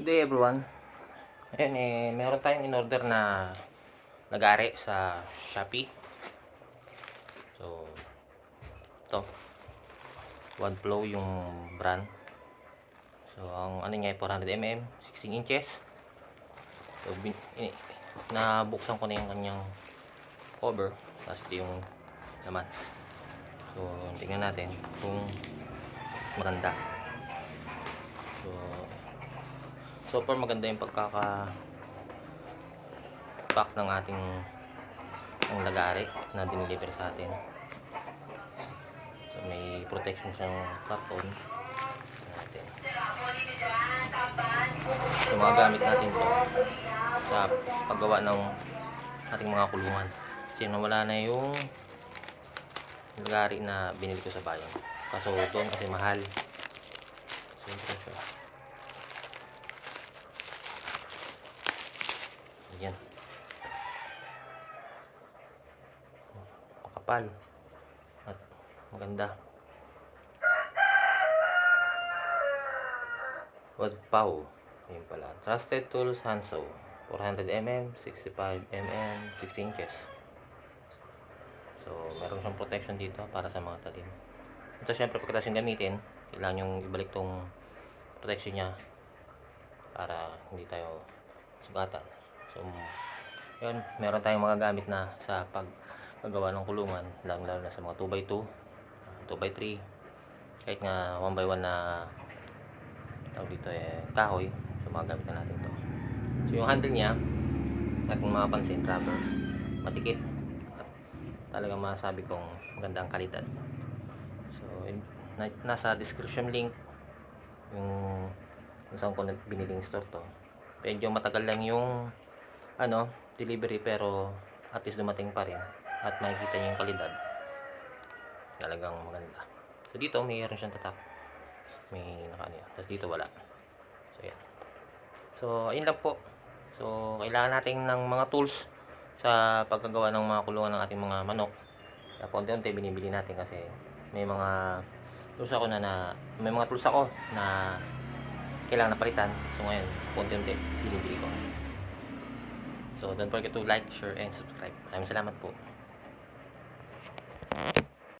Good day everyone. Ayun eh, meron tayong in-order na nagari sa Shopee. So, ito. One Flow yung brand. So, ang ano niya ay 400mm, 16 inches. So, bin, eh, nabuksan ko na yung kanyang cover. Tapos yung laman. So, tingnan natin kung maganda. So, So far maganda yung pagkaka pack ng ating ang lagari na dineliver sa atin. So may protection siyang karton natin. So mga gamit natin to sa paggawa ng ating mga kulungan. Kasi nawala na yung lagari na binili ko sa bayan. Kaso doon kasi mahal. So ito siya. Ayan. Makapal. At maganda. Wadpaw. Ayun pala. Trusted Tools Hanso. 400mm, 65mm, 16 inches. So, meron siyang protection dito para sa mga talim. Ito syempre pagkatapos yung gamitin, kailangan yung ibalik tong protection niya para hindi tayo sugatan. So, yun, meron tayong mga gamit na sa paggawa ng kulungan, lalo lalo na sa mga 2x2, 2x3, kahit nga 1x1 na tawag dito eh, kahoy, so mga gamit na natin to. So, yung handle niya, at kung mapapansin, rubber, matikit, at talagang masasabi kong maganda ang kalidad. So, yun, na, nasa description link, yung kung saan ko na biniling store to. Medyo matagal lang yung ano, delivery pero at least dumating pa rin at makikita niyo yung kalidad. Talagang maganda. So dito mayroon siyang tatak. May nakaano yan. Tapos dito wala. So yan. So ayun lang po. So kailangan natin ng mga tools sa pagkagawa ng mga kulungan ng ating mga manok. Kaya unti-unti binibili natin kasi may mga tools ako na, na may mga tools ako na kailangan napalitan. So ngayon, unti-unti binibili ko. So don't forget to like, share, and subscribe. Maraming salamat po.